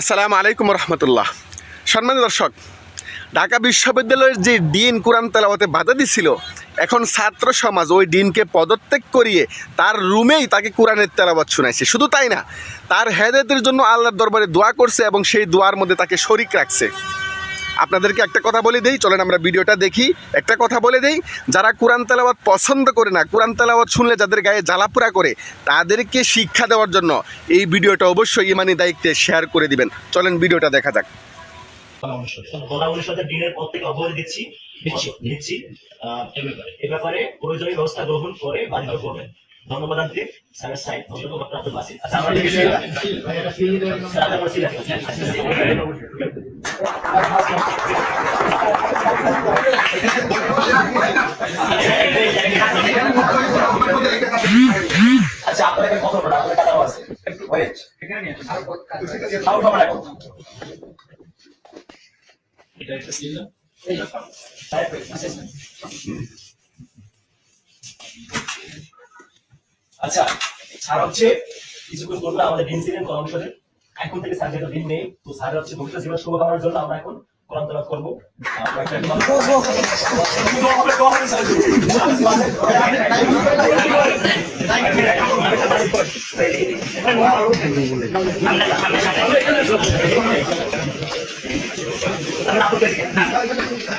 আসসালামু আলাইকুম রহমতুল্লাহ। সম্মানিত দর্শক, ঢাকা বিশ্ববিদ্যালয়ের যে ডিন কোরআন তেলাওয়াতে বাধা দিছিল, এখন ছাত্র সমাজ ওই ডিনকে পদত্যাগ করিয়ে তার রুমেই তাকে কোরআনের তেলাওয়াত শুনাইছে। শুধু তাই না, তার হেদায়তের জন্য আল্লাহর দরবারে দোয়া করছে এবং সেই দোয়ার মধ্যে তাকে শরিক রাখছে। আপনাদেরকে একটা কথা বলে দেই, চলেন আমরা ভিডিওটা দেখি। একটা কথা বলে দেই, যারা কোরআন তেলাওয়াত পছন্দ করে না, কোরআন তেলাওয়াত শুনলে যাদের গায়ে জ্বালাপোড়া করে, তাদেরকে শিক্ষা দেওয়ার জন্য এই ভিডিওটা অবশ্যই ইমানি দায়িত্বে শেয়ার করে দিবেন। চলেন ভিডিওটা দেখা যাক। এ ব্যাপারে প্রয়োজনীয় ব্যবস্থা গ্রহণ করে বাধ্য করবেন। ধন্যবাদ আনতে স্যারের সাইড ধন্যবাদ প্রাপ্ত বাসি আচ্ছা আমরা দেখি স্যার আগে বলছি আচ্ছা আপনাদের কত টাকা আছে ওয়েট তাও খবর রাখুন এটা একটা ছিল আচ্ছা স্যার হচ্ছে কিছুক্ষণ করলে আমাদের ইনসিডেন্ট অনুসারে এখন থেকে স্যার দিন নেই, তো স্যার হচ্ছে ভবিষ্যৎ জীবন শুভ করার জন্য আমরা এখন করব।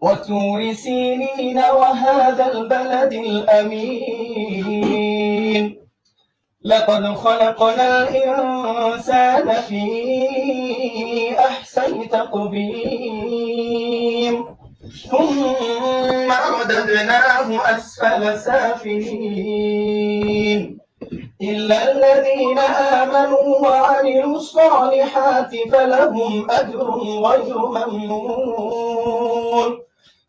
وتور سينين وهذا البلد الأمين. لقد خلقنا الإنسان في أحسن تقويم. ثم رددناه أسفل سافلين. إلا الذين آمنوا وعملوا الصالحات فلهم أجر غير ممنون.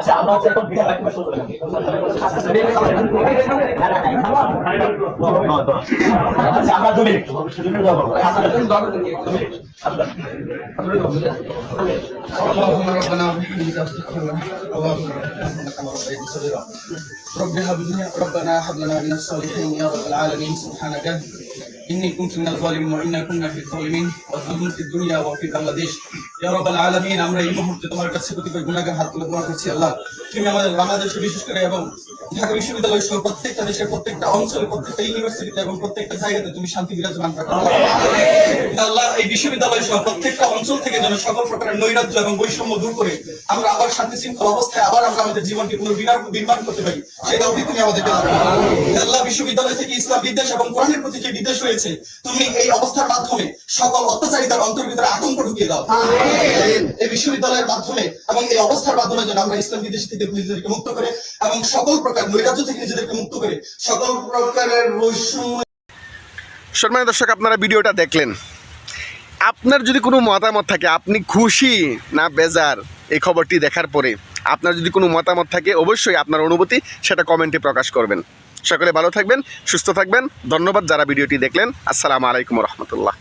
আচ্ছা আমরা হচ্ছে এখন বিড়া রাখতে শুরু করলাম আচ্ছা আমরা দু মিনিট দু মিনিট যাবো اللهم ربنا وبحمدك استغفر الله اللهم انك ربنا صغيرا رب هب لنا ربنا هب لنا من الصالحين يا رب العالمين سبحانك إني كنت من الظالمين وإنا كنا في الظالمين والظلم في الدنيا وفي বাংলাদেশ ইয়া রাব্বাল আলামিন আমরা এই মুহূর্তে তোমার কাছে কতিপয় গুনাহগার হাত তুলে দোয়া করছি আল্লাহ তুমি আমাদের বাংলাদেশে বিশেষ করে এবং ঢাকা বিশ্ববিদ্যালয় সহ প্রত্যেকটা দেশের প্রত্যেকটা অঞ্চলে প্রত্যেকটা ইউনিভার্সিটিতে এবং প্রত্যেকটা জায়গাতে তুমি শান্তি বিরাজমান রাখো আল্লাহ এই বিশ্ববিদ্যালয় সহ প্রত্যেকটা অঞ্চল থেকে যেন সকল প্রকারের নৈরাজ্য এবং বৈষম্য দূর করে আমরা আবার শান্তি শৃঙ্খল অবস্থায় আবার আমরা আমাদের জীবনকে পুনর্বিরাম নির্মাণ করতে পারি সেটা অবধি তুমি আমাদেরকে আল্লাহ বিশ্ববিদ্যালয় থেকে ইসলাম বিদ্বেষ এবং কোরআনের প্রতি যে বিদ্বেষ রয়েছে, তুমি এই অবস্থার মাধ্যমে সকল অত্যাচারিতার অন্তর ভিতরে আতঙ্ক ঢুকিয়ে দাও। এই বিশ্ববিদ্যালয়ের মাধ্যমে এবং এই অবস্থার মাধ্যমে যেন আমরা ইসলাম বিদ্বেষ থেকে নিজেদেরকে মুক্ত করে এবং সকল সম্মানিত দর্শক, আপনারা ভিডিওটা দেখলেন। আপনার যদি কোনো মতামত থাকে, আপনি খুশি না বেজার, এই খবরটি দেখার পরে আপনার যদি কোনো মতামত থাকে, অবশ্যই আপনার অনুভূতি সেটা কমেন্টে প্রকাশ করবেন। সকলে ভালো থাকবেন, সুস্থ থাকবেন। ধন্যবাদ যারা ভিডিওটি দেখলেন। আসসালামু আলাইকুম রহমতুল্লাহ।